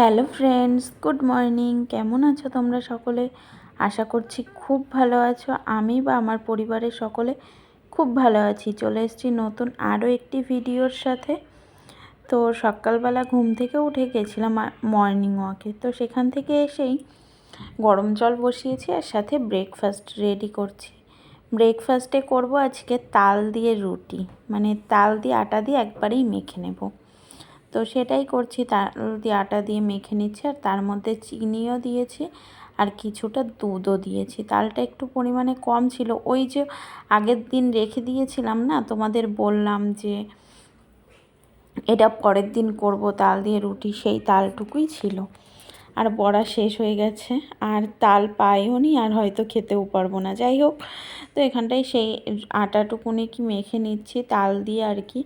Hello friends, good morning. কেমন আছো তোমরা সকলে? আশা করছি খুব ভালো আছো। আমি বা আমার পরিবারের সকলে খুব ভালো আছি। চলে এসেছি নতুন আরও একটি ভিডিওর সাথে। তো সকালবেলা ঘুম থেকে উঠে গেছিলাম মর্নিং ওয়াকে তো সেখান থেকে এসেই গরম জল বসিয়েছি আর সাথে ব্রেকফাস্ট রেডি করছি। ব্রেকফাস্টে করব আজকে তাল দিয়ে রুটি। মানে তাল দিয়ে আটা দিয়ে একবারেই মেখে নেব। তো সেটাই করছি। তার দিয়ে আটা দিয়ে মেখে নিচ্ছি আর তার মধ্যে চিনিও দিয়েছি আর কিছুটা দুধও দিয়েছি। তালটা একটু পরিমাণে কম ছিল। ওই যে আগের দিন রেখে দিয়েছিলাম না, তোমাদের বললাম যে এটা পরের দিন করব, তাল দিয়ে রুটি, সেই তালটুকুই ছিল। আর বড়া শেষ হয়ে গেছে। আর তাল পাইও নি আর হয়তো খেতেও পারব না। যাই হোক, তো এখানটায় সেই আটাটুকুনি কি মেখে নিচ্ছি, তাল দিয়ে আর কি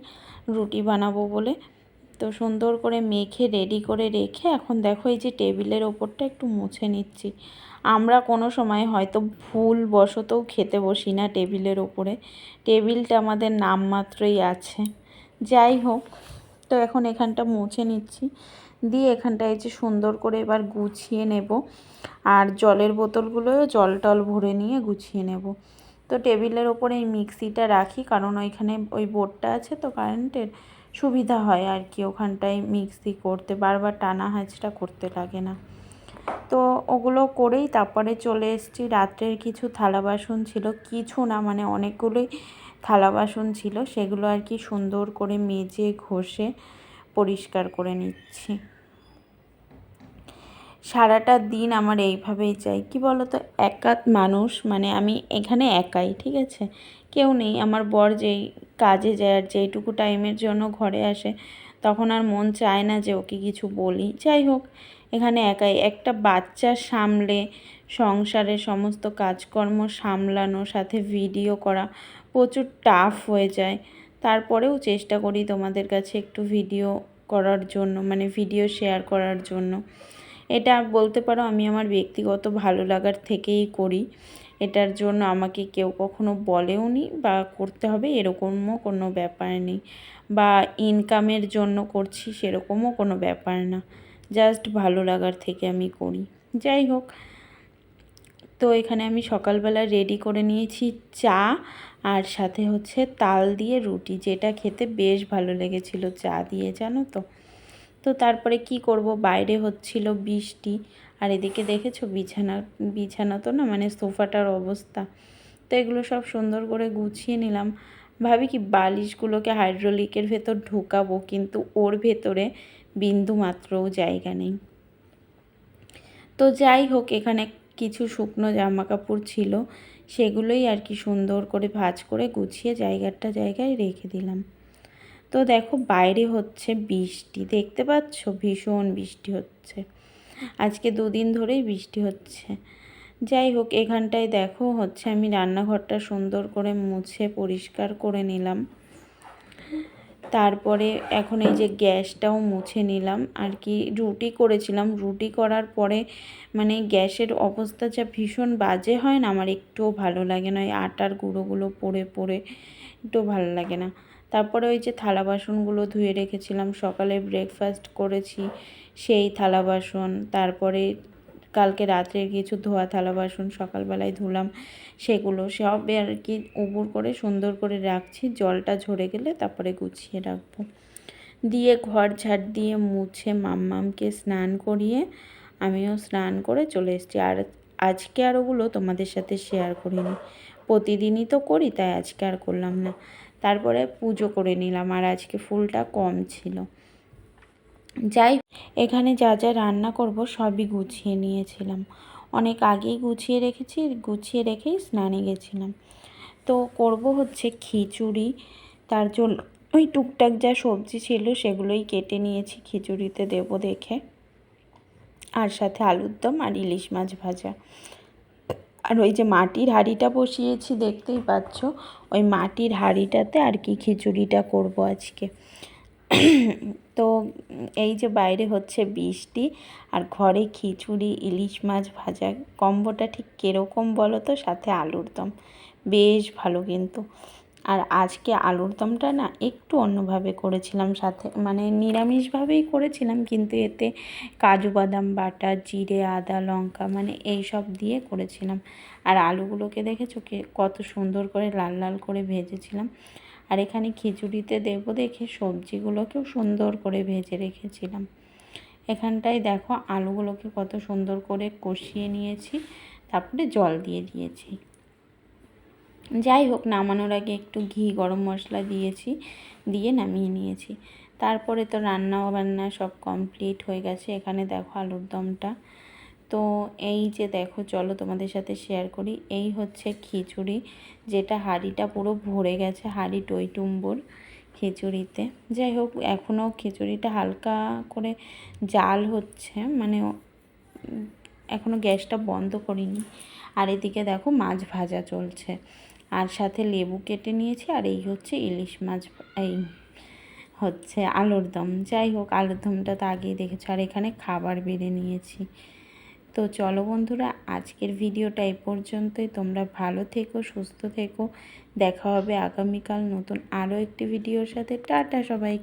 রুটি বানাবো বলে। তো সুন্দর করে মেখে রেডি করে রেখে এখন দেখো এই যে টেবিলের ওপরটা একটু মুছে নিচ্ছি। আমরা কোনো সময় হয়তো ভুল বশতও খেতে বসি না টেবিলের ওপরে। টেবিলটা আমাদের নামমাত্রই আছে। যাই হোক, তো এখন এখানটা মুছে নিচ্ছি। দিয়ে এখানটা এই যে সুন্দর করে এবার গুছিয়ে নেব। আর জলের বোতলগুলোও জল টল ভরে নিয়ে গুছিয়ে নেব। তো টেবিলের ওপরে এই মিক্সিটা রাখি, কারণ ওইখানে ওই বোর্ডটা আছে তো কারেন্টের। সুবিধা হয় আর কি, ওখানটায় মিক্সি করতে, বারবার টানা হাঁচটা করতে লাগে না। তো ওগুলো করেই তারপরে চলে এসেছি। রাত্রের কিছু থালা বাসন ছিল, কিছু না মানে অনেকগুলোই থালা বাসন ছিল, সেগুলো আর কি সুন্দর করে মেজে, ঘষে, পরিষ্কার করে নিচ্ছি। সারাটা দিন আমার এইভাবেই চাই কি বলো তো একাত মানুষ মানে আমি এখানে একাই, ঠিক আছে? কেউ নেই। আমার বর যেই কাজে যায় আর যেইটুকু টাইমের জন্য ঘরে আসে, তখন আর মন চায় না যে ওকে কিছু বলি। যাই হোক, এখানে একাই। একটা বাচ্চা সামলে সংসারের সমস্ত কাজকর্ম সামলানো, সাথে ভিডিও করা প্রচুর টাফ হয়ে যায়। তারপরেও চেষ্টা করি তোমাদের কাছে একটু ভিডিও করার জন্য মানে ভিডিও শেয়ার করার জন্য। এটা বলতে পারো আমি আমার ব্যক্তিগত ভালো লাগার থেকেই করি। এটার জন্য আমাকে কেউ কখনো বলেও নি বা করতে হবে এরকমও কোনো ব্যাপার নেই। বা ইনকামের জন্য করছি সেরকমও কোনো ব্যাপার না। জাস্ট ভালো লাগার থেকে আমি করি। যাই হোক, তো এখানে আমি সকালবেলা রেডি করে নিয়েছি চা আর সাথে হচ্ছে তাল দিয়ে রুটি, যেটা খেতে বেশ ভালো লেগেছিল চা দিয়ে, জানো তো? তো তারপরে কি করব? বাইরে হচ্ছিল বৃষ্টি। আর এদিকে দেখেছ বিছানা বিছানা তো না মানে সোফাটার অবস্থা। তো এগুলো সব সুন্দর করে গুছিয়ে নিলাম। ভাবি কি বালিশগুলোকে হাইড্রোলিকের ভেতর ঢোকাবো, কিন্তু ওর ভেতরে বিন্দু মাত্রও জায়গা নেই। তো যাই হোক, এখানে কিছু শুকনো জামা কাপড় ছিল। সেগুলোই আর কি সুন্দর করে ভাজ করে গুছিয়ে জায়গাটা জায়গায় রেখে দিলাম। তো দেখো বাইরে হচ্ছে বৃষ্টি, দেখতে পাচ্ছ? ভীষণ বৃষ্টি হচ্ছে। আজকে দুদিন ধরেই বৃষ্টি হচ্ছে। যাই হোক, এখানটায় দেখো হচ্ছে আমি রান্নাঘরটা সুন্দর করে মুছে পরিষ্কার করে নিলাম। তারপরে এখন এই যে গ্যাসটাও মুছে নিলাম। আর কি রুটি করেছিলাম। রুটি করার পরে মানে গ্যাসের অবস্থা যা ভীষণ বাজে হয় না, আমার একটুও ভালো লাগে না। ওই আটার গুঁড়োগুলো পড়ে পড়ে একটু ভালো লাগে না। তারপরে ওই যে থালা বাসনগুলো ধুয়ে রেখেছিলাম, সকালে ব্রেকফাস্ট করেছি সেই থালা বাসন, তারপরে কালকে রাত্রে কিছু ধোয়া থালা বাসন সকালবেলায় ধুলাম, সেগুলো সব আর কি উবুর করে সুন্দর করে রাখছি, জলটা ঝরে গেলে তারপরে গুছিয়ে রাখব। দিয়ে ঘর ঝাড় দিয়ে মুছে মাম্মামকে স্নান করিয়ে আমিও স্নান করে চলে এসেছি। আর আজকে আর ওগুলো তোমাদের সাথে শেয়ার করিনি। প্রতিদিনই তো করি, তাই আজকে আর করলাম না। তারপরে পুজো করে নিলাম আর আজকে ফুলটা কম ছিল। যাই এখানে যা যা রান্না করব সবই গুছিয়ে নিয়েছিলাম। অনেক আগেই গুছিয়ে রেখেছি, গুছিয়ে রেখেই স্নানে গেছিলাম। তো করব হচ্ছে খিচুড়ি, তার জন্য ওই টুকটাক যা সবজি ছিল সেগুলোই কেটে নিয়েছি খিচুড়িতে দেব দেখে। আর সাথে আলুর দম আর ইলিশ মাছ ভাজা। আর ওই যে মাটির হাঁড়িটা বসিয়েছি, দেখতেই পাচ্ছ? ওই মাটির হাঁড়িটাতে আর কি খিচুড়িটা করব আজকে। তো এই যে বাইরে হচ্ছে বৃষ্টি আর ঘরে খিচুড়ি, ইলিশ মাছ ভাজা, কম্বোটা ঠিক কীরকম বলো তো? সাথে আলুর দম। বেশ ভালো কিন্তু। আর আজকে আলুর দমটা না একটু অন্যভাবে করেছিলাম সাথে মানে নিরামিষভাবেই করেছিলাম, কিন্তু এতে কাজু বাদাম, বাটা, জিরে, আদা, লঙ্কা মানে এই সব দিয়ে করেছিলাম। আর আলুগুলোকে দেখেছ কত সুন্দর করে লাল লাল করে ভেজেছিলাম। আর এখানে খিচুড়িতে দেবো দেখে সবজিগুলোকেও সুন্দর করে ভেজে রেখেছিলাম। এখানটায় দেখো আলুগুলোকে কত সুন্দর করে কষিয়ে নিয়েছি, তারপরে জল দিয়ে দিয়েছি। যাই হোক, নামানোর আগে একটু ঘি, গরম মশলা দিয়েছি, দিয়ে নামিয়ে নিয়েছি। তারপরে তো রান্না বান্না সব কমপ্লিট হয়ে গেছে। এখানে দেখো আলুর দমটা। তো এই যে দেখো, চলো তোমাদের সাথে শেয়ার করি। এই হচ্ছে খিচুড়ি, যেটা হাঁড়িটা পুরো ভরে গেছে, হাঁড়ি টইটুম্বুর খিচুড়িতে। যাই হোক, এখনও খিচুড়িটা হালকা করে জাল হচ্ছে মানে এখনও গ্যাসটা বন্ধ করিনি। আর এদিকে দেখো মাছ ভাজা চলছে। আর সাথে লেবু কেটে নিয়েছি, আর এই হচ্ছে ইলিশ মাছ, এই হচ্ছে আলুর দম। যাই হোক, আলুর দমটা তো আগেই দেখেছ, আর এখানে খাবার বেড়ে নিয়েছি। তো চলো বন্ধুরা, আজকের ভিডিওটা এই পর্যন্তই। তোমরা ভালো থেকো, সুস্থ থেকো। দেখা হবে আগামীকাল নতুন আরও একটি ভিডিওর সাথে। টাটা সবাইকে।